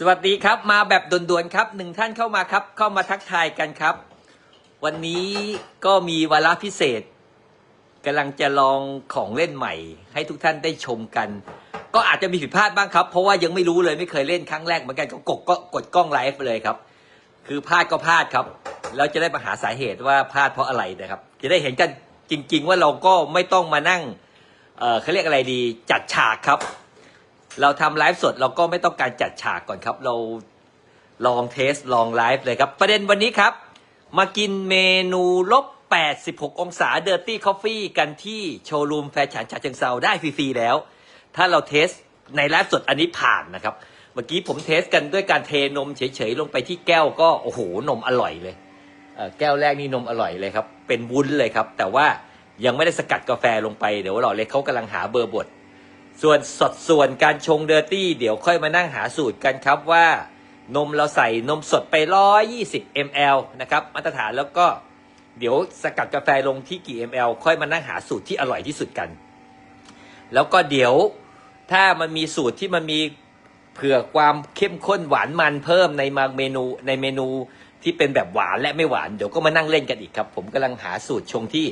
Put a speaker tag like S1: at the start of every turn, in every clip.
S1: สวัสดีครับ มาแบบด่วนๆครับหนึ่งท่านเข้ามาครับ เข้ามาทักทายกันครับ วันนี้ก็มีวาระพิเศษกำลังจะลองของเล่นใหม่ ให้ทุกท่านได้ชมกัน ก็อาจจะมีผิดพลาดบ้างครับ เพราะว่ายังไม่รู้เลยไม่เคยเล่นครั้งแรกเหมือนกันก็กดก็กดกล้องไลฟ์ไปเลยครับ คือพลาดก็พลาดครับแล้วจะได้มาหาสาเหตุว่าพลาดเพราะอะไรนะครับ จะได้เห็นกันจริง ๆ ว่าเราก็ไม่ต้องมานั่งเออเขาเรียกอะไรดีจัดฉากครับ เราทำไลฟ์สดเราก็ไม่ต้องการจัดฉากก่อนครับ เราลองเทสลองไลฟ์เลยครับ ประเด็นวันนี้ครับ มากินเมนูลบ 86 องศาเดอร์ตี้คอฟฟี่กันที่โชว์รูมแฟชั่นฉะเชิงเซาได้ฟรีๆแล้ว ถ้าเราเทสในไลฟ์สดอันนี้ผ่านนะครับ เมื่อกี้ผมเทสกันด้วยการเทนมเฉยๆ ลงไปที่แก้วก็โอ้โหนมอร่อยเลยเแก้วแรกนี่นมอร่อยเลยครับ เป็นวุ้นเลยครับ แต่ว่ายังไม่ได้สกัดกาแฟลงไปเดี๋ยวเราเลยเขากำลังหาเบอร์บด ส่วนสัดส่วนการชงเดอร์ตี้เดี๋ยวค่อยมานั่งหาสูตรกันครับว่านมเราใส่นมสดไป 120 ml นะครับมาตรฐานแล้วก็เดี๋ยวสกัดกาแฟลงที่กี่ ml ค่อยมานั่งหาสูตรที่อร่อยที่สุดกัน แล้วก็เดี๋ยวถ้ามันมีสูตรที่มันมีเผื่อความเข้มข้นหวานมันเพิ่มในมาเมนูในเมนูที่เป็นแบบหวานและไม่หวานเดี๋ยวก็มานั่งเล่นกันอีกครับ ผมกำลังหาสูตรชงที่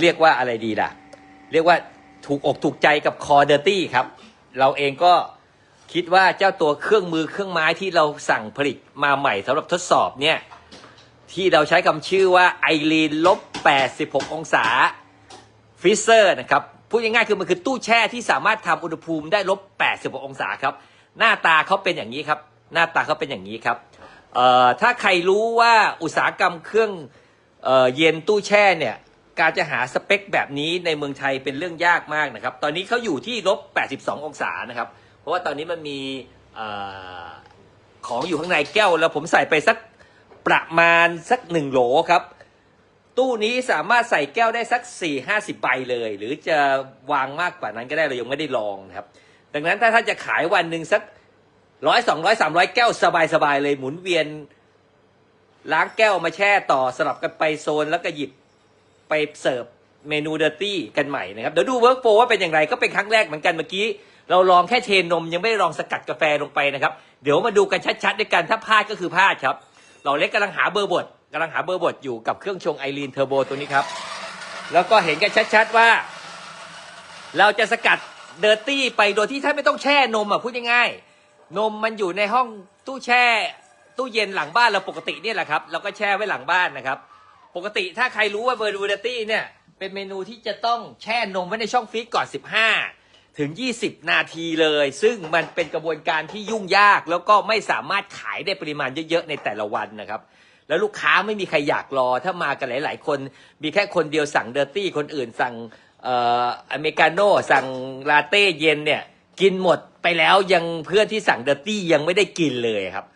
S1: เรียกว่าอะไรดีล่ะ เรียกว่า ถูกอกถูกใจกับคอเดอร์ตี้ครับ เราเองก็คิดว่าเจ้าตัวเครื่องมือเครื่องไม้ที่เราสั่งผลิตมาใหม่สำหรับทดสอบเนี่ย ที่เราใช้คำชื่อว่าไอรีนลบ 86 องศาฟิเซอร์นะครับ พูดง่ายๆคือมันคือตู้แช่ที่สามารถทำอุณหภูมิได้ลบ 86 องศาครับ หน้าตาเขาเป็นอย่างนี้ครับ หน้าตาเขาเป็นอย่างนี้ครับเอ่อถ้าใครรู้ว่าอุตสาหกรรมเครื่องเอ่อเย็นตู้แช่เนี่ย การจะหาสเปคแบบนี้ในเมืองไทยเป็นเรื่องยากมากนะครับ ตอนนี้เขาอยู่ที่ลบ 82 องศานะครับ เพราะว่าตอนนี้มันมีอของอยู่ข้างในแก้ว แล้วผมใส่ไปสักประมาณสักหนึ่งโหลครับ ตู้นี้สามารถใส่แก้วได้สัก 4 50 ใบเลย หรือจะวางมากกว่านั้นก็ได้เรายังไม่ได้ลองนะครับ ดังนั้นถ้าท่านจะขายวันหนึ่งสักร้อยสองร้อยสามร้อยแก้วสบายๆเลยหมุนเวียนล้างแก้วมาแช่ต่อสลับกันไปโซนแล้วก็หยิบ ไปเสิร์ฟเมนูเดอร์ตี้กันใหม่นะครับ เดี๋ยวดูเวิร์กโฟว่าเป็นอย่างไรก็เป็นครั้งแรกเหมือนกันเมื่อกี้ เราลองแค่เทนมยังไม่ได้ลองสกัดกาแฟลงไปนะครับ เดี๋ยวมาดูกันชัดๆด้วยกันถ้าพลาดก็คือพลาดครับ เราเล็กกำลังหาเบอร์บทกำลังหาเบอร์บทอยู่กับเครื่องชงไอรีนเทอร์โบตัวนี้ครับ แล้วก็เห็นกันชัดๆว่า เราจะสกัดเดอร์ตี้ไปโดยที่ท่านไม่ต้องแช่นมอะพูดง่ายๆนมมันอยู่ในห้องตู้แช่ตู้เย็นหลังบ้านเราปกติเนี่ยแหละครับเราก็แช่ไว้หลังบ้านนะครับ ปกติถ้าใครรู้ว่าเบอร์ดูเดอร์ตี้เนี่ย เป็นเมนูที่จะต้องแช่นมไว้ในช่องฟรีซก่อน 15 ถึง 20 นาทีเลย ซึ่งมันเป็นกระบวนการที่ยุ่งยาก แล้วก็ไม่สามารถขายได้ปริมาณเยอะๆในแต่ละวันนะครับ แล้วลูกค้าไม่มีใครอยากรอ ถ้ามากันหลาย ๆ คน มีแค่คนเดียวสั่งเดอร์ตี้คนอื่นสั่งเอ่ออเมริกาโน่สั่งลาเต้เย็นเนี่ย กินหมดไปแล้วยังเพื่อนที่สั่งเดอร์ตี้ยังไม่ได้กินเลยครับ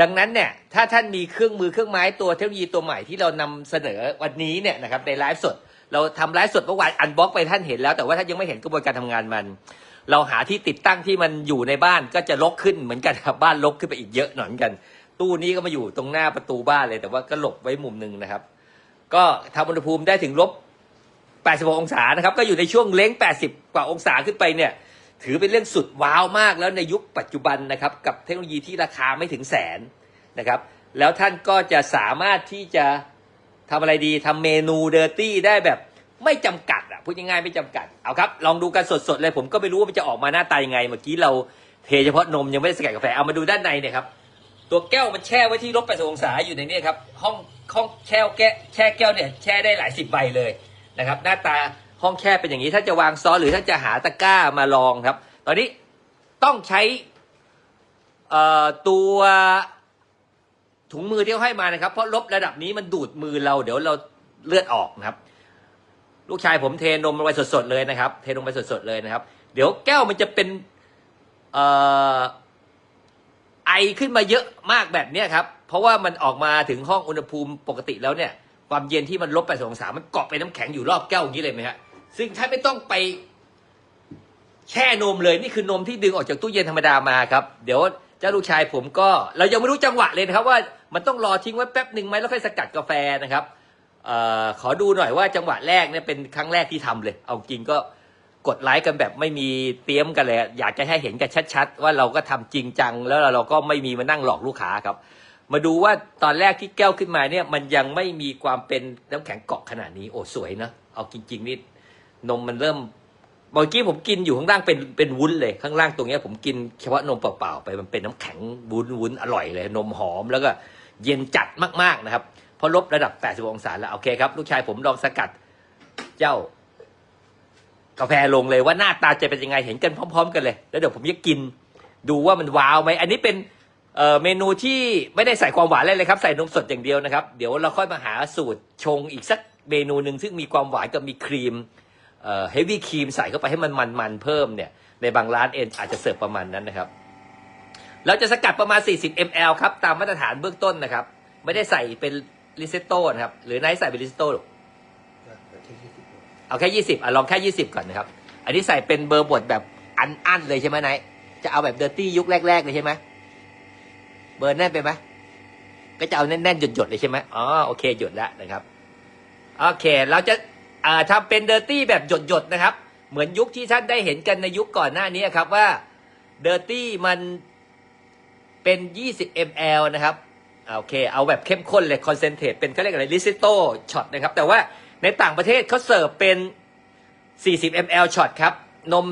S1: ดังนั้นเนี่ยถ้าท่านมีเครื่องมือเครื่องไม้ตัวเทคโนโลยีตัวใหม่ที่เรานำเสนอวันนี้เนี่ยนะครับในไลฟ์สด เราทำไลฟ์สดเมื่อวานอันบล็อกไปท่านเห็นแล้วแต่ว่าท่านยังไม่เห็นกระบวนการทำงานมัน เราหาที่ติดตั้งที่มันอยู่ในบ้านก็จะลกขึ้นเหมือนกันครับบ้านลกขึ้นไปอีกเยอะหน่อยกัน ตู้นี้ก็มาอยู่ตรงหน้าประตูบ้านเลยแต่ว่าก็หลบไว้มุมหนึ่งนะครับ ก็ทำอุณหภูมิได้ถึงลบ 86 องศานะครับก็อยู่ในช่วงเล้ง 80 กว่าองศาขึ้นไปเนี่ย ถือเป็นเรื่องสุดว้าวมากแล้วในยุคปัจจุบันนะครับ กับเทคโนโลยีที่ราคาไม่ถึงแสนนะครับ แล้วท่านก็จะสามารถที่จะทำอะไรดีทำเมนูเดอร์ตี้ได้แบบไม่จำกัดอะพูดง่ายๆไม่จำกัด เอาครับ ลองดูกันสดๆเลยผมก็ไม่รู้ว่ามันจะออกมาหน้าตายังไง เมื่อกี้เราเทเฉพาะนมยังไม่ได้สกัดกาแฟเอามาดูด้านในเนี่ยครับตัวแก้วมันแช่ไว้ที่ลบ80องศาอยู่ในนี้ครับห้องห้องแช่แก้แช่แก้วเนี่ยแช่ได้หลายสิบใบเลยนะครับ หน้าตา ห้องแช่เป็นอย่างนี้ ถ้าจะวางซอสหรือถ้าจะหาตะกร้ามาลองครับ ตอนนี้ต้องใช้ตัวถุงมือที่เขาให้มานะครับ เพราะลบระดับนี้มันดูดมือเรา เดี๋ยวเราเลือดออกนะครับ ลูกชายผมเทนมลงไปสดๆเลยนะครับ เทลงไปสดๆเลยนะครับ เดี๋ยวแก้วมันจะเป็นออไอขึ้นมาเยอะมากแบบนี้ครับ เพราะว่ามันออกมาถึงห้องอุณหภูมิปกติแล้วเนี่ย ความเย็นที่มันลบไปสองศามันเกาะเป็นน้ำแข็งอยู่รอบแก้วอย่างนี้เลยไหมฮะ ซึ่งท่านไม่ต้องไปแช่นมเลยนี่คือนมที่ดึงออกจากตู้เย็นธรรมดามาครับ เดี๋ยวเจ้าลูกชายผมก็ เรายังไม่รู้จังหวะเลยนะครับ ว่ามันต้องรอทิ้งไว้แป๊บหนึ่งไหมแล้วค่อยสกัดกาแฟนะครับออขอดูหน่อยว่าจังหวะแรกเนี่ยเป็นครั้งแรกที่ทำเลย เอาจริงก็กดไลค์กันแบบไม่มีเตรียมกันเลย อยากจะให้เห็นกันชัดๆ ว่าเราก็ทำจริงจัง แล้วเราก็ไม่มีมานั่งหลอกลูกค้าครับ มาดูว่าตอนแรกที่แก้วขึ้นมาเนี่ยมันยังไม่มีความเป็นน้ำแข็งเกาะขนาดนี้โอ้สวยนะเอาจริงๆนี่ นมมันเริ่มเมื่อกี้ผมกินอยู่ข้างล่างเป็นเป็นวุ้นเลยข้างล่างตรงเนี้ยผมกินเฉพาะนมเปล่าๆไปมันเป็นน้ำแข็งวุ้นวุ้นอร่อยเลย นมหอมแล้วก็เย็นจัดมากๆนะครับพราะลบระดับ 80 องศาแล้วโอเคครับ ลูกชายผมลองสกัดเจ้ากาแฟลงเลยว่าหน้าตาจะเป็นยังไงเห็นกันพร้อม ๆ กันเลย แล้วเดี๋ยวผมจะกินดูว่ามันว้าวไหมอันนี้เป็นเเมนูที่ไม่ได้ใส่ความหวานอะไรเลยครับ ใส่นมสดอย่างเดียวนะครับ เดี๋ยวเราค่อยมาหาสูตรชงอีกสักเมนูหนึ่งซึ่งมีความหวานกับมีครีม เฮฟวี่ครีมใส่เข้าไปให้มันมันๆเพิ่มเนี่ยในบางร้านเองอาจจะเสิร์ฟประมาณนั้นนะครับเราจะสกัดประมาณ 40 ml ครับ ตามมาตรฐานเบื้องต้นนะครับ ไม่ได้ใส่เป็นลิเซตโต้นะครับ หรือไนท์ใส่เป็นลิเซตโต้เอาแค่ยี่สิบอะลองแค่ยี่สิบก่อนนะครับ อันนี้ใส่เป็นเบอร์บทแบบอันอันเลยใช่ไหมนายจะเอาแบบเดอร์ตี้ยุคแรก ๆ เลยใช่ไหมเบอร์แน่นไปไหมก็จะเอาแน่นๆหยดๆเลยใช่ไหมอ๋อโอเคหยดแล้วนะครับ โอเค เราจะ ทำเป็นเดอร์ตี้แบบหยดๆนะครับ เหมือนยุคที่ท่านได้เห็นกันในยุคก่อนหน้านี้ครับว่าเดอร์ตี้มันเป็น 20 ml นะครับโอเค เอาแบบเข้มข้นเลยคอนเซนเทรตเป็นเขาเรียกอะไรลิซิโต้ช็อตนะครับ แต่ว่าในต่างประเทศเขาเสิร์ฟเป็น 40 ml ช็อตครับ นม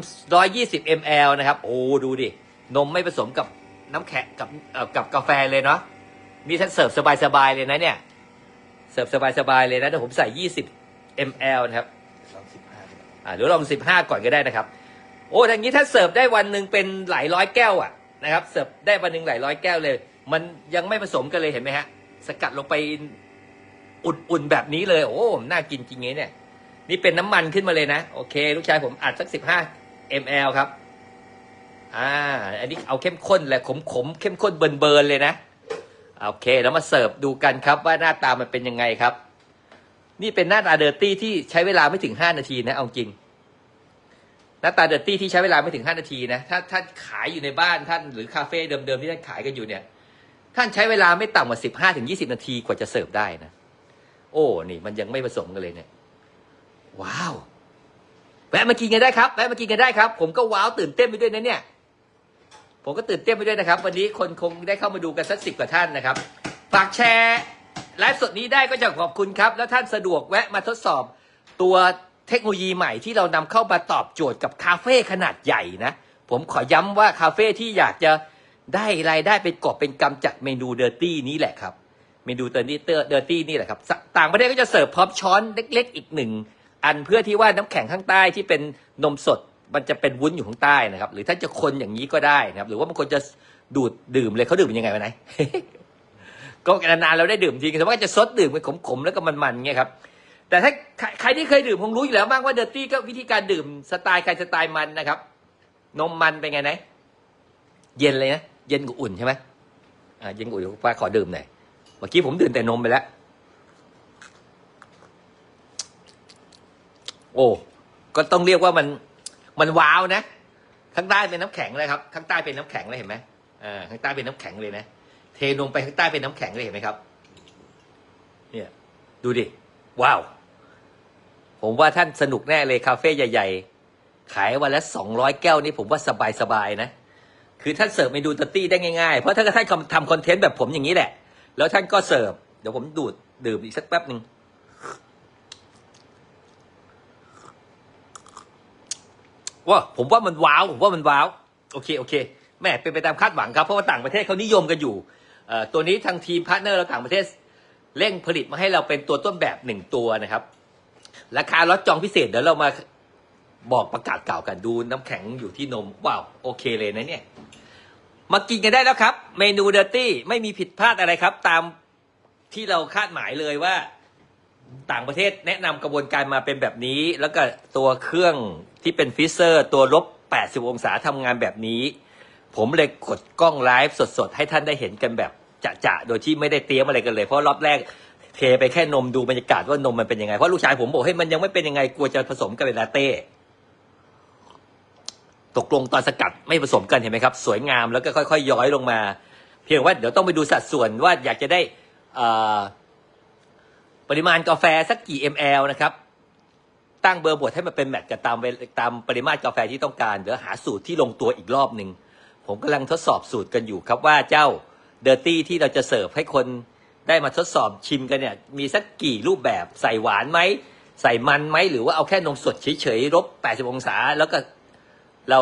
S1: 120 ml นะครับ โอ้ ดูดิ นมไม่ผสมกับน้ำแข็งกับกับกาแฟเลยเนาะนี่ท่านเสิร์ฟสบายๆเลยนะเนี่ย เสิร์ฟสบายๆเลยนะเดี๋ยวผมใส่ 20 ml นะครับอ่าเดี๋ยวลอง15ก่อนก็ได้นะครับ โอ้ทางนี้ถ้าเสิร์ฟได้วันหนึ่งเป็นหลายร้อยแก้วอะนะครับ เสิร์ฟได้วันหนึ่งหลายร้อยแก้วเลย มันยังไม่ผสมกันเลยเห็นไหมฮะ สกัดลงไปอุ่นๆแบบนี้เลย โอ้น่ากินจริงไงเนี่ย นี่เป็นน้ำมันขึ้นมาเลยนะ โอเค ลูกชายผมอัดสัก15 ml ครับ อ่า อันนี้เอาเข้มข้นแหละขมๆเข้มข้นเบิร์นๆเลยนะ โอเค แล้วมาเสิร์ฟดูกันครับว่าหน้าตามันเป็นยังไงครับ นี่เป็นหน้าตาเดอร์ตี้ที่ใช้เวลาไม่ถึง5นาทีนะเอาจริง หน้าตาเดอร์ตี้ที่ใช้เวลาไม่ถึง5นาทีนะถ้าท่านขายอยู่ในบ้านท่านหรือคาเฟ่เดิมๆที่ท่านขายกันอยู่เนี่ย ท่านใช้เวลาไม่ต่ำกว่า15ถึง20นาทีกว่าจะเสิร์ฟได้นะโอ้นี่มันยังไม่ผสมกันเลยเนี่ยว้าวแวะมากินกันได้ครับแวะมากินกันได้ครับ ผมก็ว้าวตื่นเต้นไปด้วยนะเนี่ย ผมก็ตื่นเต้นไปด้วยนะครับ วันนี้คนคงได้เข้ามาดูกันสักสิบกว่าท่านนะครับฝากแชร์ ไลฟ์สดนี้ได้ก็จะขอบคุณครับ แล้วท่านสะดวกแวะมาทดสอบตัวเทคโนโลยีใหม่ที่เรานำเข้ามาตอบโจทย์กับคาเฟ่ขนาดใหญ่นะ ผมขอย้ำว่าคาเฟ่ที่อยากจะได้รายได้เป็นกอบเป็นกำจากเมนูเดอร์ตี้นี้แหละครับ เมนูเดอร์ตี้เดอร์ตี้นี่แหละครับ ต่างประเทศก็จะเสิร์ฟพร้อมช้อนเล็ก ๆ อีกหนึ่งอันเพื่อที่ว่าน้ำแข็งข้างใต้ที่เป็นนมสดมันจะเป็นวุ้นอยู่ข้างใต้นะครับ หรือถ้าจะคนอย่างนี้ก็ได้นะครับ หรือว่าบางคนจะดูดดื่มเลยเขาดื่มยังไงวะไหน ก็นานๆเราได้ดื่มทีแต่ว่าจะซดดื่มเป็นขมๆแล้วก็มันๆเงี้ยครับแต่ถ้าใครที่เคยดื่มคงรู้อยู่แล้วบ้างว่าเดอร์ตี้ก็วิธีการดื่มสไตล์ใครสไตล์มันนะครับ นมมันเป็นไงนะเย็นเลยนะเย็นกับอุ่นใช่ไหมอ่าเย็นกับอุ่นป้าขอดื่มหน่อยเมื่อกี้ผมดื่มแต่นมไปแล้ว โอ้ก็ต้องเรียกว่ามันมันว้าวนะข้างใต้เป็นน้ำแข็งเลยครับ ข้างใต้เป็นน้ำแข็งเลยเห็นไหมอ่าข้างใต้เป็นน้ำแข็งเลยนะ เทลงไปข้างใต้เป็นน้ำแข็งเลยเห็นไหมครับ เนี่ย ดูดิ ว้าว ผมว่าท่านสนุกแน่เลยคาเฟ่ใหญ่ ๆ ขายวันละสองร้อยแก้วนี่ผมว่าสบายๆนะ คือท่านเสิร์ฟเมนูตัตตี้ได้ง่ายๆ เพราะถ้าท่านทำคอนเทนต์แบบผมอย่างนี้แหละ แล้วท่านก็เสิร์ฟ เดี๋ยวผมดูดดื่มอีกสักแป๊บหนึ่งว่าผมว่ามันว้าวผมว่ามันว้าว โอเคโอเคแม่เป็นไปตามคาดหวังครับ เพราะว่าต่างประเทศเขานิยมกันอยู่ ตัวนี้ทางทีมพาร์ทเนอร์เราต่างประเทศเร่งผลิตมาให้เราเป็นตัวต้นแบบหนึ่งตัวนะครับ ราคาล็อตจองพิเศษเดี๋ยวเรามาบอกประกาศกล่าวกันดูน้ำแข็งอยู่ที่นมว้าวโอเคเลยนะเนี่ย มากินกันได้แล้วครับ เมนูเดอร์ตี้ไม่มีผิดพลาดอะไรครับ ตามที่เราคาดหมายเลยว่าต่างประเทศแนะนำกระบวนการมาเป็นแบบนี้ แล้วก็ตัวเครื่องที่เป็นฟิเซอร์ ตัวลบ 80 องศาทำงานแบบนี้ ผมเลยกดกล้องไลฟ์สดๆ ให้ท่านได้เห็นกันแบบจะๆ โดยที่ไม่ได้เตรียมอะไรกันเลย เพราะรอบแรกเทไปแค่นมดูบรรยากาศว่านมมันเป็นยังไง เพราะลูกชายผมบอกให้ยมันยังไม่เป็นยังไงกลัวจะผสมกันเป็นลาเต้ ตกลงตอนสกัดไม่ผสมกันเห็นไหมครับ สวยงามแล้วก็ค่อยๆย้อยลงมา เพียงว่าเดี๋ยวต้องไปดูสัดส่วนว่าอยากจะได้ปริมาณกาแฟสักกี่ ml นะครับ ตั้งเบอร์บวดให้มันเป็นแมทกับตามตามปริมาตรกาแฟที่ต้องการเดี๋ยวหาสูตรที่ลงตัวอีกรอบหนึ่ง ผมกำลังทดสอบสูตรกันอยู่ครับว่าเจ้าเดอร์ตี้ที่เราจะเสิร์ฟให้คนได้มาทดสอบชิมกันเนี่ย มีสักกี่รูปแบบใส่หวานไหม ใส่มันไหม หรือว่าเอาแค่นมสดเฉยๆลบ 80 องศา แล้วก็เรา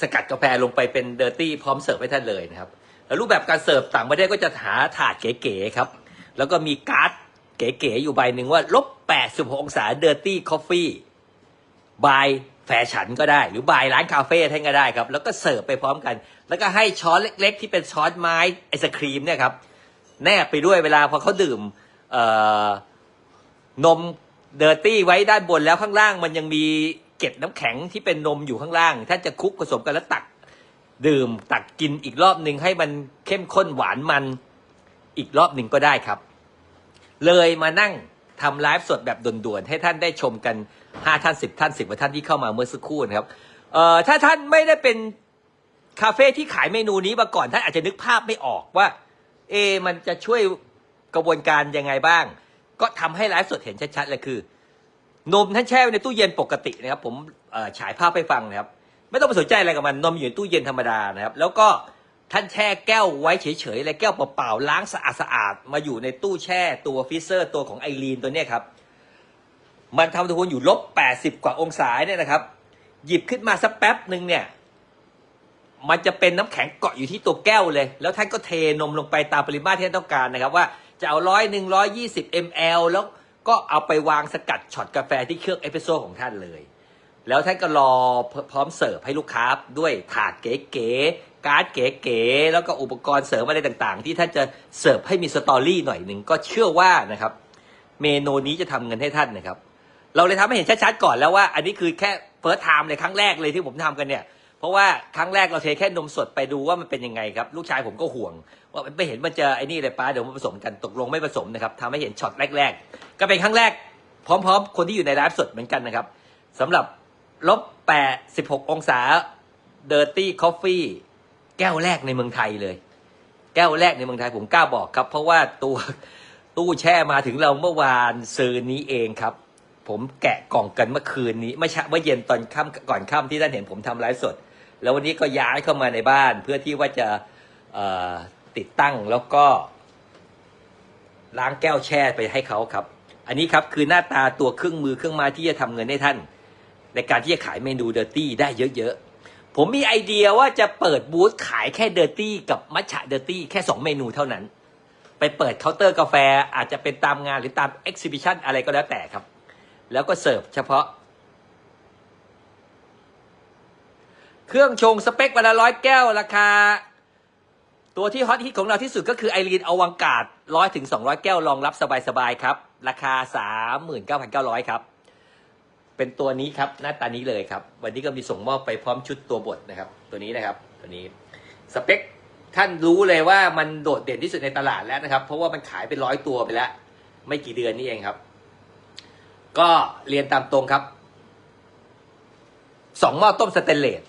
S1: สกัดกาแฟลงไปเป็นเดอร์ตี้พร้อมเสิร์ฟให้ท่านเลยนะครับ แล้วรูปแบบการเสิร์ฟต่างประเทศก็จะหาถาดเก๋ๆครับ แล้วก็มีการ์ดเก๋ๆอยู่ใบหนึ่งว่าลบ 86 องศาเดอร์ตี้คอฟฟี่บาย แฟชั่นก็ได้ หรือบายร้านคาเฟ่ท่านก็ได้ครับ แล้วก็เสิร์ฟไปพร้อมกัน แล้วก็ให้ช้อนเล็ก ๆ ที่เป็นช้อนไม้ไอศครีมเนี่ยครับแนบไปด้วยเวลาพอเขาดื่มนมเดอร์ตี้ไว้ด้านบนแล้วข้างล่างมันยังมีเกล็ดน้ำแข็งที่เป็นนมอยู่ข้างล่างท่านจะคลุกผสมกันแล้วตักดื่มตักกินอีกรอบหนึ่งให้มันเข้มข้นหวานมันอีกรอบหนึ่งก็ได้ครับ เลยมานั่งทำไลฟ์สดแบบด่วนๆ ให้ท่านได้ชมกัน 5ท่าน10ท่าน10กว่าท่านที่เข้ามาเมื่อสักครู่นะครับเอ่อถ้าท่านไม่ได้เป็นคาเฟ่ที่ขายเมนูนี้มาก่อนท่านอาจจะนึกภาพไม่ออกว่า เอ มันจะช่วยกระบวนการยังไงบ้าง ก็ทำให้ไลฟ์สดเห็นชัดๆเลยคือ นมท่านแช่ไว้ในตู้เย็นปกตินะครับ ผมฉายภาพให้ฟังนะครับ ไม่ต้องไปสนใจอะไรกับมันนมอยู่ในตู้เย็นธรรมดานะครับ แล้วก็ท่านแช่แก้วไว้เฉยๆเลยแก้วเปล่าๆล้างสะอาดๆมาอยู่ในตู้แช่ตัวฟิเซอร์ตัวของไอรีนตัวเนี้ยครับ มันทำอุณหภูมิอยู่ลบแปดสิบกว่าองศาเนี่ยนะครับ หยิบขึ้นมาสักแป๊บหนึ่งเนี่ย มันจะเป็นน้ำแข็งเกาะอยู่ที่ตัวแก้วเลย แล้วท่านก็เทนมลงไปตามปริมาตรที่ท่านต้องการนะครับ ว่าจะเอาร้อยหนึ่งร้อยยี่สิบมลแล้วก็เอาไปวางสกัดช็อตกาแฟที่เครื่องเอสเปรสโซ่ของท่านเลย แล้วท่านก็รอพร้อมเสิร์ฟให้ลูกค้าด้วยถาดเก๋ๆ การ์ดเก๋ๆ แล้วก็อุปกรณ์เสริมอะไรต่างๆ ที่ท่านจะเสิร์ฟให้มีสตอรี่หน่อยหนึ่งก็เชื่อว่านะครับ เมนูนี้จะทำเงินให้ท่านนะครับ เราเลยทำให้เห็นชัดๆก่อนแล้วว่า อันนี้คือแค่เฟิร์สไทม์เลยครั้งแรกเลยที่ผมทำกันเนี่ย เพราะว่าครั้งแรกเราเทแค่นมสดไปดูว่ามันเป็นยังไงครับ ลูกชายผมก็ห่วง ว่าไม่เห็นมันจะไอ้นี่เลยป้าเดี๋ยวมันผสมกันตกลงไม่ผสมนะครับทำให้เห็นช็อตแรก ๆ ก็เป็นครั้งแรก พร้อม ๆ คนที่อยู่ในไลฟ์สดเหมือนกันนะครับสำหรับลบแปดสิบหกองศาเดอร์ตี้คอฟฟี่แก้วแรกในเมืองไทยเลย แก้วแรกในเมืองไทยผมกล้าบอกครับ เพราะว่าตัวตู้แช่มาถึงเราเมื่อวานซืนนี้เองครับ ผมแกะกล่องกันเมื่อคืนนี้ไม่ใช่เมื่อเย็นตอนค่ำก่อนค่ำที่ท่านเห็นผมทำไลฟ์สด แล้ววันนี้ก็ย้ายเข้ามาในบ้าน เพื่อที่ว่าจะติดตั้งแล้วก็ ล้างแก้วแช่ไปให้เขาครับ อันนี้ครับคือหน้าตาตัวเครื่องมือเครื่องไม้ที่จะทำเงินให้ท่าน ในการที่จะขายเมนูเดอร์ตี้ได้เยอะๆ ผมมีไอเดียว่าจะเปิดบูธขายแค่เดอร์ตี้กับมัชฉะเดอร์ตี้แค่ 2 เมนูเท่านั้น ไปเปิดเคาน์เตอร์กาแฟอาจจะเป็นตามงานหรือตามเอ็กซิบิชันอะไรก็แล้วแต่ครับ แล้วก็เสิร์ฟเฉพาะ เครื่องชงสเปควันละร้อยแก้วราคา ตัวที่ฮอตฮิตของเราที่สุดก็คือไอรีนอวังกาดร้อยถึงสองร้อยแก้วรองรับสบายๆครับ ราคาสามหมื่นเก้าพันเก้าร้อยครับ เป็นตัวนี้ครับหน้าตานี้เลยครับ วันนี้ก็มีส่งมอบไปพร้อมชุดตัวบทนะครับ ตัวนี้นะครับ ตัวนี้สเปคท่านรู้เลยว่ามันโดดเด่นที่สุดในตลาดแล้วนะครับ เพราะว่ามันขายเป็นร้อยตัวไปแล้ว ไม่กี่เดือนนี่เองครับ ก็เรียนตามตรงครับสองหม้อต้มสเตนเลส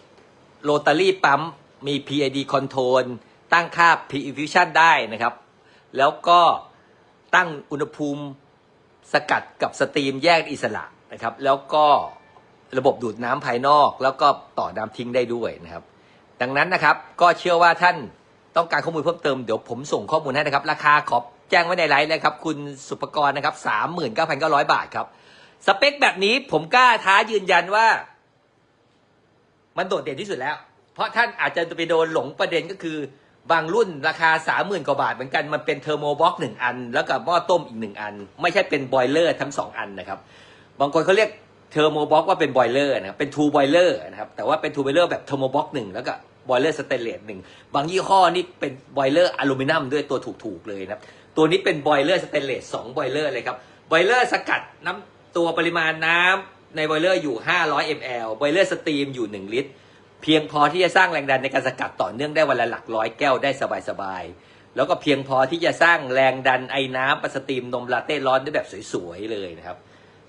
S1: โรตารี่ปั๊มมี PID Control ตั้งค่า P-Infusion ได้นะครับ แล้วก็ตั้งอุณหภูมิสกัดกับสตรีมแยกอิสระนะครับ แล้วก็ระบบดูดน้ำภายนอก แล้วก็ต่อน้ำทิ้งได้ด้วยนะครับ ดังนั้นนะครับก็เชื่อว่าท่านต้องการข้อมูลเพิ่มเติมเดี๋ยวผมส่งข้อมูลให้นะครับ ราคาขอบแจ้งไว้ในไลน์เลยครับ คุณสุปกรณ์นะครับสามหมื่นเก้าพันเก้าร้อยบาทครับ สเปคแบบนี้ผมกล้าท้ายืนยันว่า มันโดดเด่นที่สุดแล้ว เพราะท่านอาจจะไปโดนหลงประเด็นก็คือบางรุ่นราคาสามหมื่นกว่าบาทเหมือนกันมันเป็นเทอร์โมบ็อกหนึ่งอัน แล้วก็หม้อต้มอีกหนึ่งอัน ไม่ใช่เป็นบอยเลอร์ทั้งสองอันนะครับ บางคนเขาเรียกเทอร์โมบ็อกว่าเป็นบอยเลอร์นะครับเป็นทูบอยเลอร์นะครับแต่ว่าเป็นทูบอยเลอร์แบบเทอร์โมบ็อกหนึ่งแล้วก็บอยเลอร์สเตนเลสหนึ่งบางยี่ห้อนี่เป็นบอยเลอร์อลูมิเนียมด้วยตัวถูกๆเลยนะครับตัวนี้เป็นบอยเลอร์สเตนเลสสองบอยเลอร์เลยครับบอยเลอร์สกัดน้ำ ตัวปริมาณน้ำในบอยเลอร์อยู่ 500 ml บอยเลอร์สตรีมอยู่ 1 ลิตร เพียงพอที่จะสร้างแรงดันในการสกัดต่อเนื่องได้วันละหลักร้อยแก้วได้สบายๆ แล้วก็เพียงพอที่จะสร้างแรงดันไอ้น้ำประสตรีมนมลาเต้ร้อนได้แบบสวยๆเลยนะครับ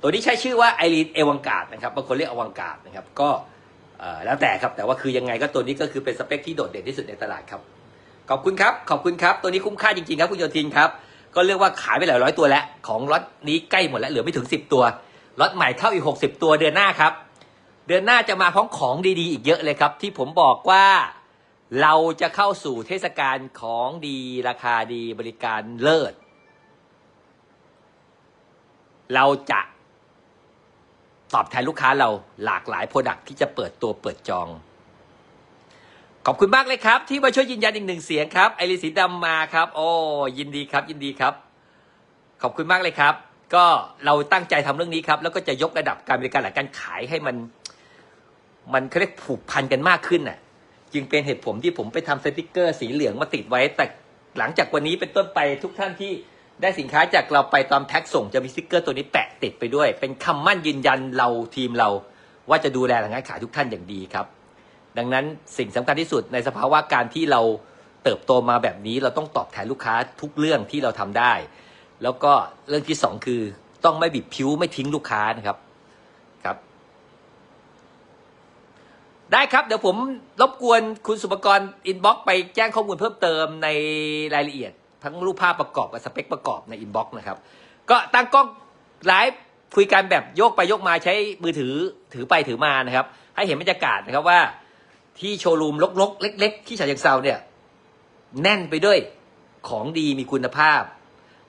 S1: ตัวนี้ใช้ชื่อว่าไอรีนเอวังกาดนะครับบางคนเรียกอวังกาดนะครับก็แล้วแต่ครับแต่ว่าคือยังไงก็ตัวนี้ก็คือเป็นสเปคที่โดดเด่นที่สุดในตลาดครับขอบคุณครับขอบคุณครับตัวนี้คุ้มค่าจริงๆครับคุณโยทินครับ ก็เรียกว่าขายไปหลายร้อยตัวแล้ว ของล็อตนี้ใกล้หมดแล้วเหลือไม่ถึง 10 ตัวล็อตใหม่เข้าอีก 60 ตัวเดือนหน้าครับ เดือนหน้าจะมาพร้อมของดีๆ อีกเยอะเลยครับ ที่ผมบอกว่าเราจะเข้าสู่เทศกาลของดีราคาดีบริการเลิศ เราจะตอบแทนลูกค้าเราหลากหลายโปรดักที่จะเปิดตัวเปิดจอง ขอบคุณมากเลยครับ ที่มาช่วยยืนยันอีกหนึ่งเสียงครับไอริสีดำมาครับ โอ้ยินดีครับ ยินดีครับ ขอบคุณมากเลยครับ ก็เราตั้งใจทำเรื่องนี้ครับ แล้วก็จะยกระดับการบริการหลักการขายให้มัน มันเขาเรียกผูกพันกันมากขึ้นน่ะ จึงเป็นเหตุผลที่ผมไปทำสติกเกอร์สีเหลืองมาติดไว้ แต่หลังจากวันนี้เป็นต้นไปทุกท่านที่ได้สินค้าจากเราไปตอนแพ็คส่งจะมีสติกเกอร์ตัวนี้แปะติดไปด้วย เป็นคำมั่นยืนยันเราทีมเรา ว่าจะดูแลหลังการขายทุกท่านอย่างดีครับ ดังนั้นสิ่งสำคัญที่สุดในสภาวะการที่เราเติบโตมาแบบนี้เราต้องตอบแทนลูกค้าทุกเรื่องที่เราทำได้ แล้วก็เรื่องที่สองคือต้องไม่บิดผิวไม่ทิ้งลูกค้านะครับครับ ได้ครับเดี๋ยวผมรบกวนคุณสุปกรอินบ็อกไปแจ้งข้อมูลเพิ่มเติมในรายละเอียด ทั้งรูปภาพประกอบกับสเปคประกอบในอินบ็อกนะครับ ก็ตั้งกล้องไลฟ์คุยกันแบบโยกไปโยกมาใช้มือถือถือไปถือมานะครับ ให้เห็นบรรยากาศนะครับว่า ที่โชว์รูมลกๆ เล็ก ๆ ที่ฉะเชิงเซาเนี่ย แน่นไปด้วยของดีมีคุณภาพ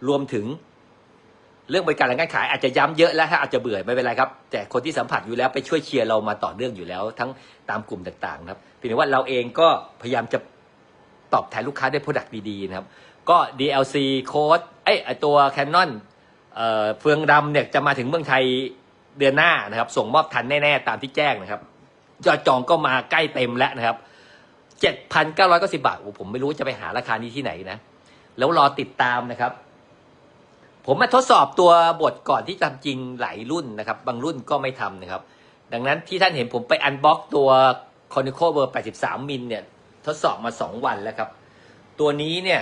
S1: รวมถึงเรื่องบริการหลังการขายอาจจะย้ำเยอะแล้วถ้าอาจจะเบื่อไม่เป็นไรครับ แต่คนที่สัมผัสอยู่แล้วไปช่วยเชียร์เรามาต่อเนื่องอยู่แล้ว ทั้งตามกลุ่มต่างๆนะครับเพียงว่าเราเองก็พยายามจะตอบแทนลูกค้าด้วยโปรดักต์ดีๆนะครับ ก็ DLC โค้ดเอ้ยไอ้ตัว Canon เอ่อเฟืองดำเนี่ยจะมาถึงเมืองไทยเดือนหน้านะครับ ส่งมอบทันแน่ ๆ ตามที่แจ้งนะครับ ยอดจองก็มาใกล้เต็มแล้วนะครับ7,990บาทโอ้ผมไม่รู้จะไปหาราคานี้ที่ไหนนะ แล้วรอติดตามนะครับ ผมมาทดสอบตัวบทก่อนที่ทำจริงหลายรุ่นนะครับ บางรุ่นก็ไม่ทำนะครับ ดังนั้นที่ท่านเห็นผมไปอันบ็อกตัว c o n i c o เบอร์83มิลเนี่ย ทดสอบมา 2 วันแล้วครับ ตัวนี้เนี่ย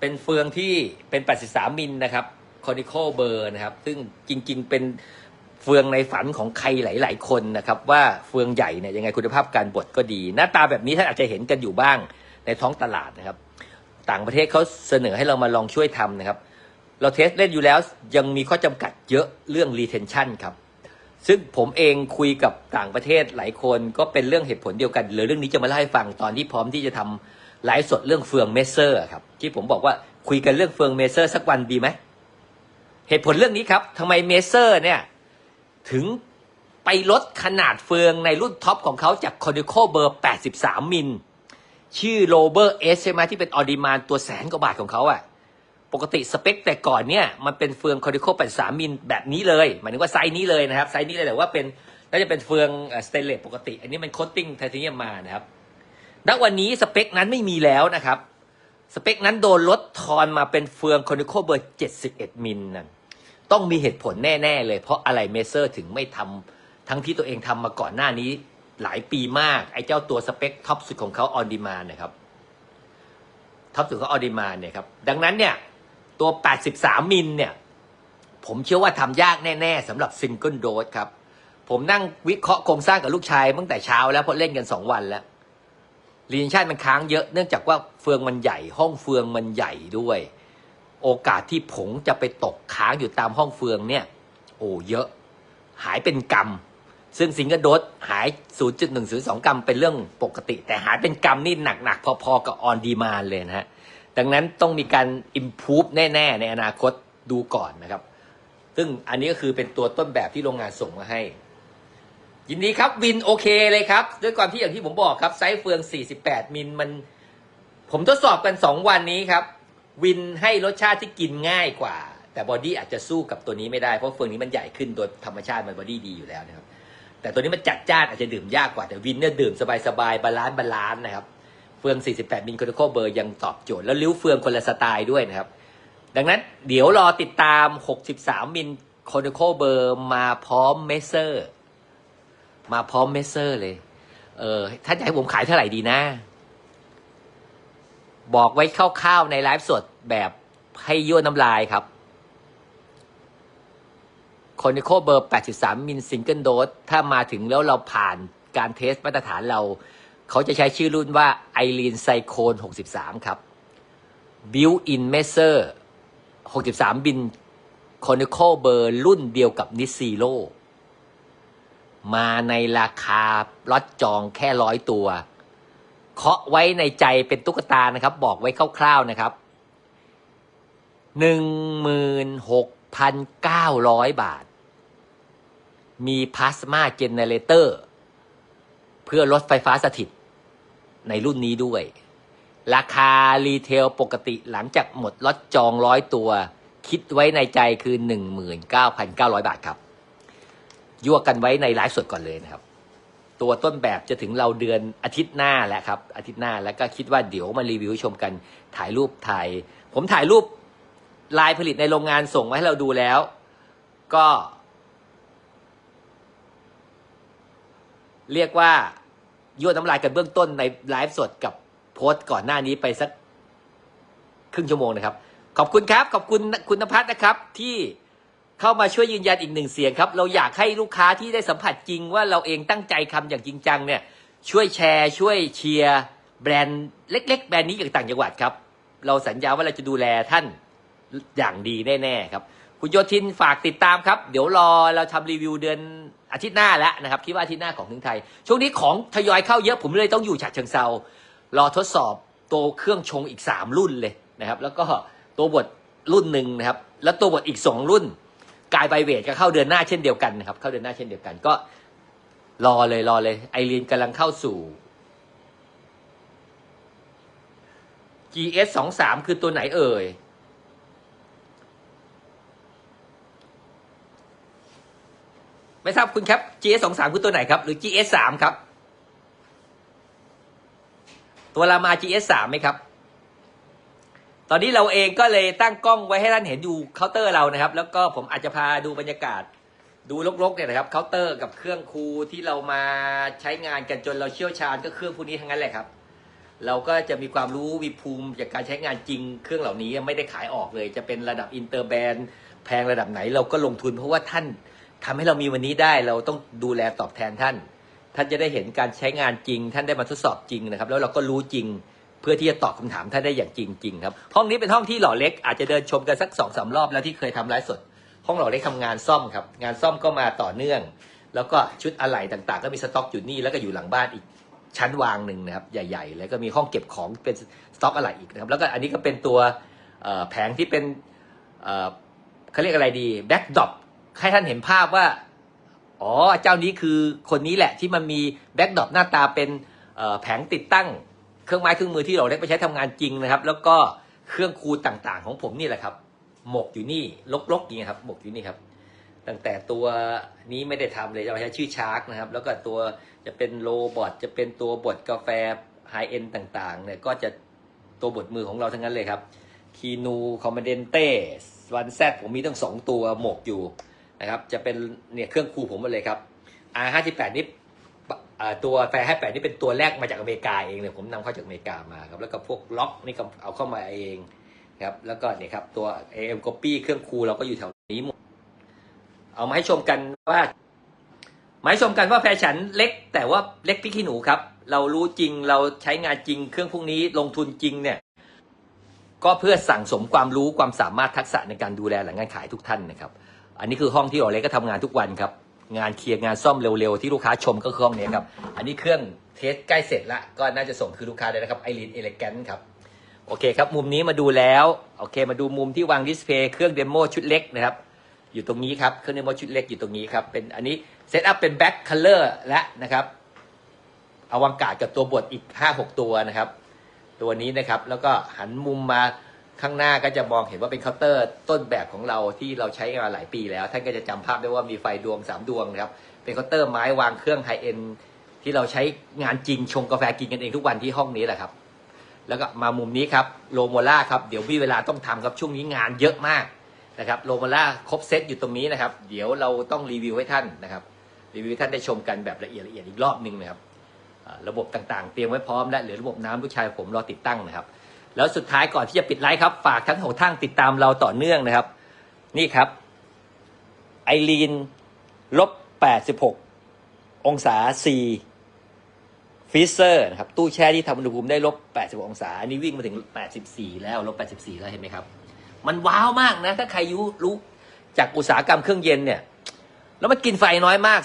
S1: เป็นเฟืองที่เป็น 83มิลนะครับ c o n i c o เบอร์นะครับ ซึ่งจริง ๆ เป็น เฟืองในฝันของใครหลาย ๆ คนนะครับ ว่าเฟืองใหญ่เนี่ยยังไงคุณภาพการบดก็ดี หน้าตาแบบนี้ท่านอาจจะเห็นกันอยู่บ้างในท้องตลาดนะครับ ต่างประเทศเขาเสนอให้เรามาลองช่วยทำนะครับ เราเทสเล่นอยู่แล้วยังมีข้อจำกัดเยอะเรื่อง retention ครับ ซึ่งผมเองคุยกับต่างประเทศหลายคนก็เป็นเรื่องเหตุผลเดียวกันหรือเรื่องนี้จะมาเล่าให้ฟังตอนที่พร้อมที่จะทำไลฟ์สดเรื่องเฟืองเมเซอร์ครับที่ผมบอกว่าคุยกันเรื่องเฟืองเมเซอร์สักวันดีไหมเหตุผลเรื่องนี้ครับทำไมเมเซอร์เนี่ย ถึงไปลดขนาดเฟืองในรุ่นท็อปของเขาจากคอ n i c o เบอร์ 83 มิล ชื่อโ o เบอร์เอสใช่ไหมที่เป็นออดิมานตัวแสนกว่าบาทของเขาอะปกติสเปคแต่ก่อนเนี่ย มันเป็นเฟืองคอ n i c o 83 มิลแบบนี้เลย หมายถึงว่าไซส์นี้เลยนะครับ ไซส์นี้เลยแต่ว่าเป็นน่าจะเป็นเฟืองสเตนเลสปกติ อันนี้มันโคตติ้งไทเทเนียมมานะครับณวันนี้สเปคนั้นไม่มีแล้วนะครับ สเปคนั้นโดนลดทอนมาเป็นเฟืองคอ n i c o เบอร์ 71 มิลนั่น ต้องมีเหตุผลแน่ๆเลย เพราะอะไรเมเซอร์ถึงไม่ทำทั้งที่ตัวเองทำมาก่อนหน้านี้หลายปีมาก ไอ้เจ้าตัวสเปคท็อปสุดของเขาออนดีมานะครับท็อปสุดของออนดีมาเนี่ยครับดังนั้นเนี่ยตัว 83 มิลเนี่ยผมเชื่อว่าทำยากแน่ ๆสำหรับซิงเกิลโดสครับ ผมนั่งวิเคราะห์โครงสร้างกับลูกชายตั้งแต่เช้าแล้วเพราะเล่นกัน 2 วันแล้วรีนชั่นมันค้างเยอะเนื่องจากว่าเฟืองมันใหญ่ห้องเฟืองมันใหญ่ด้วย โอกาสที่ผงจะไปตกค้างอยู่ตามห้องเฟืองเนี่ย โอ้เยอะ หายเป็นกรรม ซึ่งซิงเกิลโดสหาย 0.102 กรัมเป็นเรื่องปกติ แต่หายเป็นกรรมนี่หนัก ๆ พอ ๆ กับออนดีมาเลยนะฮะ ดังนั้นต้องมีการ improve แน่ ๆ ในอนาคตดูก่อนนะครับ ซึ่งอันนี้ก็คือเป็นตัวต้นแบบที่โรงงานส่งมาให้ ยินดีครับวินโอเคเลยครับ ด้วยความที่อย่างที่ผมบอกครับไซส์เฟือง 48 มิลมัน ผมทดสอบกัน 2 วันนี้ครับ วินให้รสชาติที่กินง่ายกว่า แต่บอดี้อาจจะสู้กับตัวนี้ไม่ได้เพราะเฟืองนี้มันใหญ่ขึ้นโดยธรรมชาติมันบอดี้ดีอยู่แล้วนะครับ แต่ตัวนี้มันจัดจ้านอาจจะดื่มยากกว่าแต่วินเนี่ยดื่มสบายๆบาลานซ์บาลานซ์นะครับ เฟือง 48 มิลโคโคเบอร์ยังตอบโจทย์แล้วริ้วเฟืองคนละสไตล์ด้วยนะครับ ดังนั้นเดี๋ยวรอติดตาม 63 มิลโคโคเบอร์มาพร้อมเมเซอร์ มาพร้อมเมเซอร์เลย เออถ้าจะให้ผมขายเท่าไหร่ดีนะ บอกไว้คร่าวๆในไลฟ์สดแบบให้ยั่วน้ำลายครับคอนิโคเบอร์ 83 มิลซิงเกิลโดส ถ้ามาถึงแล้วเราผ่านการเทสมาตรฐานเรา เขาจะใช้ชื่อรุ่นว่าไอรีนไซโคน63 ครับ Built in Measure 63 บิน Chronicle เบอร์รุ่นเดียวกับนิซีโ o มาในราคาล็อตจองแค่ร้อยตัว เคาะไว้ในใจเป็นตุ๊กตานะครับ บอกไว้คร่าวๆนะครับหนึ่งมืนหกพันเก้าร้อยบาท มีพลาสมาเจเนเรเตอร์ เพื่อลดไฟฟ้าสถิต ในรุ่นนี้ด้วย ราคารีเทลปกติหลังจากหมดล็อตจองร้อยตัว คิดไว้ในใจคือ 19,900 บาทครับยั่วกันไว้ในไลฟ์สดก่อนเลยนะครับ ตัวต้นแบบจะถึงเราเดือนอาทิตย์หน้าแหล้วครับ อาทิตย์หน้าแล้วก็คิดว่าเดี๋ยวมารีวิวชมกันถ่ายรูปถ่าย ผมถ่ายรูปลายผลิตในโรงงานส่งมาให้เราดูแล้ว ก็ เรียกว่ายั่วน้ำลายกันเบื้องต้นในไลฟ์สดกับโพสต์ก่อนหน้านี้ไปสักครึ่งชั่วโมงนะครับ ขอบคุณครับ ขอบคุณคุณนภัสนะครับที่ เข้ามาช่วยยืนยันอีกหนึ่งเสียงครับ เราอยากให้ลูกค้าที่ได้สัมผัสจริงว่าเราเองตั้งใจทำอย่างจริงจังเนี่ยช่วยแชร์ช่วยเชียร์แบรนด์เล็ก ๆ แบรนด์นี้จากต่างจังหวัดครับ เราสัญญาว่าเราจะดูแลท่านอย่างดีแน่ๆครับ คุณโยทินฝากติดตามครับ เดี๋ยวรอเราทำรีวิวเดือนอาทิตย์หน้าแล้วนะครับคิดว่าอาทิตย์หน้าของถึงไทย ช่วงนี้ของทยอยเข้าเยอะผมเลยต้องอยู่ฉะเชิงเซารอทดสอบตัวเครื่องชงอีก 3 รุ่นเลยนะครับ แล้วก็ตัวบทรุ่นหนึ่งนะครับ แล้วตัวบทอีก 2 รุ่น กายไบเวทก็เข้าเดือนหน้าเช่นเดียวกันนะครับ เข้าเดือนหน้าเช่นเดียวกันก็รอเลยรอเลย ไอรีนกำลังเข้าสู่ GS 2 3คือตัวไหนเอ่ย ไม่ทราบคุณครับ GS 2 3คือตัวไหนครับ หรือ GS 3ครับ ตัวรามา GS 3ไหมครับ ตอนนี้เราเองก็เลยตั้งกล้องไว้ให้ท่านเห็นอยู่เคาน์เตอร์เรานะครับ แล้วก็ผมอาจจะพาดูบรรยากาศ ดูลกๆเนี่ยนะครับเคาน์เตอร์กับเครื่องครูที่เรามาใช้งานกันจนเราเชี่ยวชาญก็เครื่องพวกนี้ทั้งนั้นแหละครับ เราก็จะมีความรู้มีภูมิจากการใช้งานจริง เครื่องเหล่านี้ไม่ได้ขายออกเลย จะเป็นระดับอินเตอร์แบรนด์แพงระดับไหนเราก็ลงทุนเพราะว่าท่านทำให้เรามีวันนี้ได้เราต้องดูแลตอบแทนท่าน ท่านจะได้เห็นการใช้งานจริง ท่านได้มาทดสอบจริงนะครับ แล้วเราก็รู้จริง เพื่อที่จะตอบคำถามท่านได้อย่างจริง ๆ ครับ ห้องนี้เป็นห้องที่หล่อเล็กอาจจะเดินชมกันสักสองสารอบแล้วที่เคยทำไลฟ์สด ห้องหล่อเล็กทำงานซ่อมครับ งานซ่อมก็มาต่อเนื่อง แล้วก็ชุดอะไหล่ต่างๆ ก็มีสต็อกอยู่นี่แล้วก็อยู่หลังบ้านอีกชั้นวางหนึ่งนะครับใหญ่ ๆ แล้วก็มีห้องเก็บของเป็นสต็อกอะไหล่อีกนะครับแล้วก็อันนี้ก็เป็นตัวแผงที่เป็นเขาเรียกอะไรดีแบ็กดรอปให้ท่านเห็นภาพว่าอ๋อเจ้านี้คือคนนี้แหละที่มันมีแบ็กดรอปหน้าตาเป็นแผงติดตั้ง เครื่องไม้เครื่องมือที่เราได้ไปใช้ทำงานจริงนะครับ แล้วก็เครื่องครูต่างๆ ของผมนี่แหละครับ หมกอยู่นี่ลกๆอย่างนี้ยครับหมกอยู่นี่ครับ ตั้งแต่ตัวนี้ไม่ได้ทำเลยจะใช้ชื่อชาร์กนะครับ แล้วก็ตัวจะเป็นโรบอทจะเป็นตัวบดกาแฟไฮเอ็นต่างๆเนี่ยก็จะตัวบดมือของเราทั้งนั้นเลยครับคีนูคอมเมเดนเต้วันแซผมมีตั้งสองตัวหมกอยู่นะครับ จะเป็นเนี่ยเครื่องครูผมหมดเลยครับ R58 นี่ ตัวแฟร์ให้แปดนี่เป็นตัวแรกมาจากอเมริกาเองเนี่ยผมนำเข้าจากอเมริกามาครับแล้วก็พวกล็อกนี่ก็เอาเข้ามาเองครับแล้วก็เนี่ยครับตัว AM Copy เครื่องครูเราก็อยู่แถวนี้หมดเอามาให้ชมกันว่ามาให้ชมกันว่าแฟชั่นเล็ก แต่ว่าเล็กพริกขี้หนูครับ เรารู้จริงเราใช้งานจริง เครื่องพวกนี้ลงทุนจริงเนี่ย ก็เพื่อสั่งสมความรู้ความสามารถทักษะในการดูแลหลังงานขายทุกท่านนะครับ อันนี้คือห้องที่โอเล็กก็ทำงานทุกวันครับ งานเคลียร์งานซ่อมเร็วๆ ที่ลูกค้าชมก็คือห้องนี้ครับ อันนี้เครื่องเทสใกล้เสร็จละก็น่าจะส่งคือลูกค้าได้นะครับไอรีนเอเลแกนครับโอเคครับ มุมนี้มาดูแล้วโอเค มาดูมุมที่วางดิสเพย์เครื่องเดโมชุดเล็กนะครับอยู่ตรงนี้ครับเครื่องเดโมชุดเล็กอยู่ตรงนี้ครับเป็นอันนี้เซตอัพเป็นแบ็คคัลเลอร์และนะครับอวังกาศกับตัวบทอีก 5-6 ตัวนะครับ ตัวนี้นะครับแล้วก็หันมุมมา ข้างหน้าก็จะมองเห็นว่าเป็นเคาน์เตอร์ต้นแบบของเราที่เราใช้มาหลายปีแล้ว ท่านก็จะจำภาพได้ว่ามีไฟดวง 3 ดวงนะครับเป็นเคาน์เตอร์ไม้วางเครื่องไฮเอ็นที่เราใช้งานจริงชงกาแฟกินกันเองทุกวันที่ห้องนี้แหละครับแล้วก็มามุมนี้ครับโลโมล่าครับเดี๋ยวมีเวลาต้องทำครับช่วงนี้งานเยอะมากนะครับโลโมล่าครบเซตอยู่ตรงนี้นะครับ เดี๋ยวเราต้องรีวิวให้ท่านนะครับรีวิวท่านได้ชมกันแบบละเอียดละเอียดอีกรอบหนึ่งนะครับระบบต่างๆ เตรียมไว้พร้อมและเหลือระบบน้ำลูกชายผมรอติดตั้งนะครับ แล้วสุดท้ายก่อนที่จะปิดไลฟ์ครับ ฝากทั้งหกท่านติดตามเราต่อเนื่องนะครับ นี่ครับ ไอรีนลบ86องศา C ฟีเซอร์นะครับ ตู้แช่ที่ทำอุณหภูมิได้ลบ86องศา อันนี้วิ่งมาถึง84แล้วลบ84แล้วเห็นไหมครับ มันว้าวมากนะ ถ้าใครรู้รู้จากอุตสาหกรรมเครื่องเย็นเนี่ย แล้วมันกินไฟน้อยมาก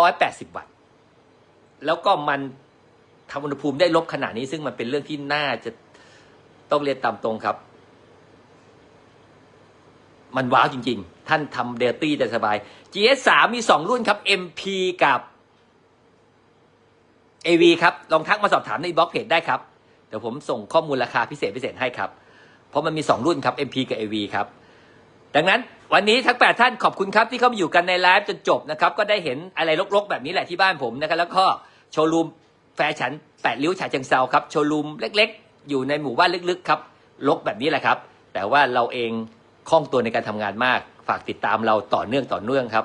S1: 380วัตต์ แล้วก็มันทำอุณหภูมิได้ลบขนาดนี้ ซึ่งมันเป็นเรื่องที่น่าจะ ต้องเรียนตามตรงครับ มันว้าวจริง ๆ ท่านทำเดลตี้แต่สบาย GS 3 มี 2 รุ่นครับ MP กับ AV ครับ ลองทักมาสอบถามในบล็อกเพจได้ครับ เดี๋ยวผมส่งข้อมูลราคาพิเศษพิเศษให้ครับ เพราะมันมี 2 รุ่นครับ MP กับ AV ครับ ดังนั้นวันนี้ทั้ง 8 ท่านขอบคุณครับที่เข้ามาอยู่กันในไลฟ์จนจบนะครับ ก็ได้เห็นอะไรรกๆ แบบนี้แหละที่บ้านผมนะครับแล้วก็โชว์รูมแฟชั่นแปดริ้วฉะเชิงเซาครับ โชว์รูมเล็กๆ อยู่ในหมู่บ้านลึกๆครับรกแบบนี้แหละครับ แต่ว่าเราเองคล่องตัวในการทำงานมาก ฝากติดตามเราต่อเนื่องต่อเนื่องครับ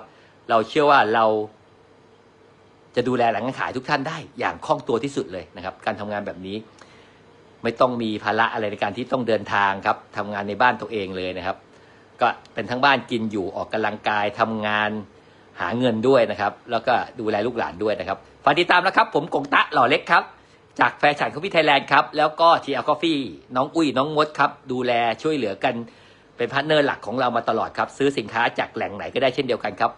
S1: เราเชื่อว่าเรา จะดูแลหลังขายทุกท่านได้ อย่างคล่องตัวที่สุดเลยนะครับ การทำงานแบบนี้ ไม่ต้องมีภาระอะไรในการที่ต้องเดินทางครับทำงานในบ้านตัวเองเลยนะครับ ก็เป็นทั้งบ้านกินอยู่ออกกำลังกายทำงานหาเงินด้วยนะครับ แล้วก็ดูแลลูกหลานด้วยนะครับฝากติดตามนะครับ ผมกงตะหล่อเล็กครับ จากแฟชั่นคอฟฟี่ไทยแลนด์ครับ แล้วก็ทีอ c คอฟฟี่น้องอุ้ยน้องมดครับ ดูแลช่วยเหลือกันเป็นพาร์ทเนอร์หลักของเรามาตลอดครับ ซื้อสินค้าจากแหล่งไหนก็ได้เช่นเดียวกันครับ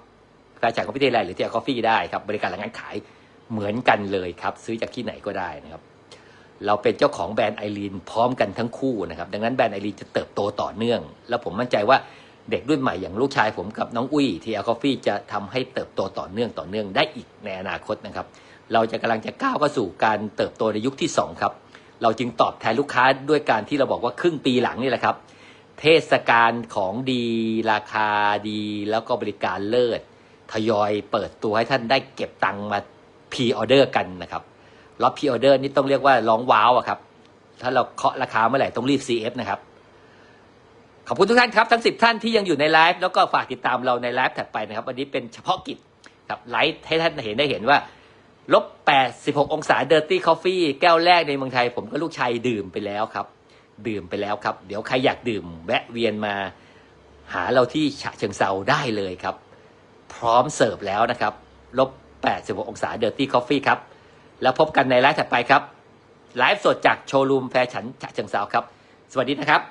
S1: แฟชั่นคอฟฟี่ไทยแลนด์หรือทีอ c คอฟฟี่ได้ครับ บริการหลังการขายเหมือนกันเลยครับ ซื้อจากที่ไหนก็ได้นะครับเราเป็นเจ้าของแบรนด์ไอรีนพร้อมกันทั้งคู่นะครับ ดังนั้นแบรนด์ไอรีนจะเติบโตต่อเนื่อง แล้วผมมั่นใจว่าเด็กรุ่นใหม่อย่างลูกชายผมกับน้องอุ้ยทีอาคอฟฟี่จะทำให้เติบโตต่อเนื่องต่อเนื่องได้อีกในอนาคตนะครับ เราจะกำลังจะก้าวเข้าสู่การเติบโตในยุคที่ 2 ครับ เราจึงตอบแทนลูกค้าด้วยการที่เราบอกว่าครึ่งปีหลังนี่แหละครับ เทศกาลของดีราคาดีแล้วก็บริการเลิศทยอยเปิดตัวให้ท่านได้เก็บตังค์มาพรีออเดอร์กันนะครับล็อตพรีออเดอร์นี่ต้องเรียกว่าร้องว้าวอะครับ ถ้าเราเคาะราคาเมื่อไหร่ต้องรีบ CF นะครับ ขอบคุณทุกท่านครับ ทั้ง 10 ท่านที่ยังอยู่ในไลฟ์แล้วก็ฝากติดตามเราในไลฟ์ถัดไปนะครับ วันนี้เป็นเฉพาะกิจครับไลฟ์ให้ท่านเห็นได้เห็นว่า ลบ 86 องศา Dirty Coffee แก้วแรกในเมืองไทย ผมกับลูกชายดื่มไปแล้วครับ ดื่มไปแล้วครับ เดี๋ยวใครอยากดื่ม แวะเวียนมาหาเราที่ฉะเชิงเซาได้เลยครับ พร้อมเสิร์ฟแล้วนะครับลบ 86 องศา Dirty Coffee ครับ แล้วพบกันในไลฟ์ถัดไปครับ ไลฟ์สดจากโชว์รูมแฟชั่นฉะเชิงเซาครับ สวัสดีนะครับ